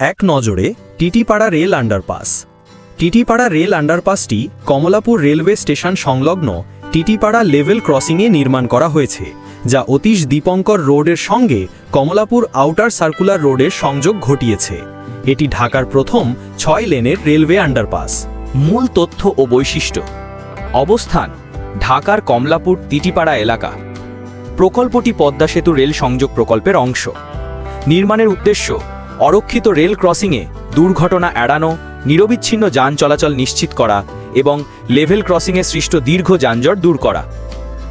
এক নজরে Titipara rail underpass. Titipara rail আন্ডারপাসটি Kamalapur railway station সংলগ্ন টিটিপাড়া লেভেল ক্রসিংয়ে নির্মাণ করা হয়েছে, যা অতীশ দীপঙ্কর রোডের সঙ্গে কমলাপুর আউটার সার্কুলার রোডের সংযোগ ঘটিয়েছে। এটি ঢাকার প্রথম ছয় লেনের রেলওয়ে আন্ডারপাস। মূল তথ্য ও বৈশিষ্ট্য। অবস্থান, ঢাকার কমলাপুর তিটিপাড়া এলাকা। প্রকল্পটি পদ্মা সেতু রেল সংযোগ প্রকল্পের অংশ। নির্মাণের উদ্দেশ্য অরক্ষিত রেল ক্রসিংয়ে দুর্ঘটনা এড়ানো, নিরবিচ্ছিন্ন যান চলাচল নিশ্চিত করা এবং লেভেল ক্রসিংয়ে সৃষ্ট দীর্ঘ যানজট দূর করা।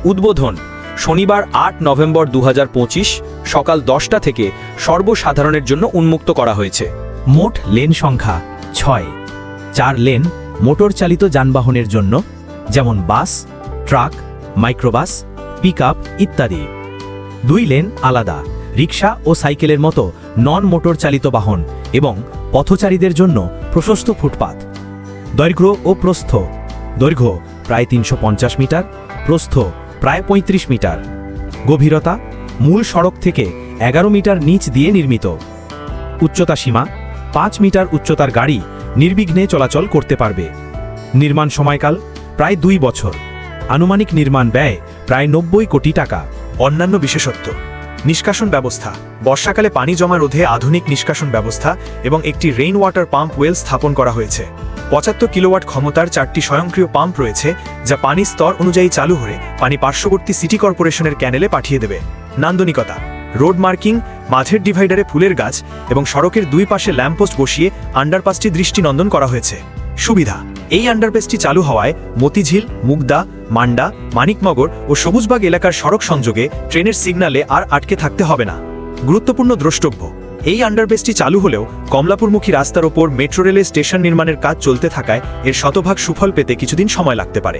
উদ্বোধন শনিবার আট নভেম্বর দু হাজার পঁচিশ সকাল দশটা থেকে সর্বসাধারণের জন্য উন্মুক্ত করা হয়েছে। মোট লেন সংখ্যা ছয়। চার লেন মোটর চালিত যানবাহনের জন্য, যেমন বাস, ট্রাক, মাইক্রোবাস, পিকআপ ইত্যাদি। দুই লেন আলাদা। রিক্সা ও সাইকেলের মতো নন মোটর চালিত বাহন এবং পথচারীদের জন্য প্রশস্ত ফুটপাত। দৈর্ঘ্য ও প্রস্থ। দৈর্ঘ্য প্রায় তিনশো পঞ্চাশ মিটার, প্রস্থ প্রায় ৩৫ মিটার। গভীরতা মূল সড়ক থেকে এগারো মিটার নিচ দিয়ে নির্মিত। উচ্চতা সীমা পাঁচ মিটার উচ্চতার গাড়ি নির্বিঘ্নে চলাচল করতে পারবে। নির্মাণ সময়কাল প্রায় দুই বছর। আনুমানিক নির্মাণ ব্যয় প্রায় নব্বই কোটি টাকা। অন্যান্য বিশেষত্ব। নিষ্কাশন ব্যবস্থা। বর্ষাকালে পানি জমা রোধে আধুনিক নিষ্কাশন ব্যবস্থা এবং একটি রেইন ওয়াটার পাম্প ওয়েল স্থাপন করা হয়েছে। পঁচাত্তর কিলোওয়াট ক্ষমতার চারটি স্বয়ংক্রিয় পাম্প রয়েছে, যা পানির স্তর অনুযায়ী চালু হয়ে পানি পার্শ্ববর্তী সিটি কর্পোরেশনের ক্যানেলে পাঠিয়ে দেবে। নান্দনিকতা। রোড মার্কিং মাঝের ডিভাইডারে ফুলের গাছ এবং সড়কের দুই পাশে ল্যাম্পপোস্ট বসিয়ে আন্ডারপাসটি দৃষ্টিনন্দন করা হয়েছে। সুবিধা। এই আন্ডারপেসটি চালু হওয়ায় মতিঝিল, মুগদা, মান্ডা, মানিকনগর ও সবুজবাগ এলাকার সড়ক সংযোগে ট্রেনের সিগনালে আর আটকে থাকতে হবে না। গুরুত্বপূর্ণ দ্রষ্টব্য, এই আন্ডারপেসটি চালু হলেও কমলাপুরমুখী রাস্তার ওপর মেট্রো রেলের স্টেশন নির্মাণের কাজ চলতে থাকায় এর শতভাগ সুফল পেতে কিছুদিন সময় লাগতে পারে।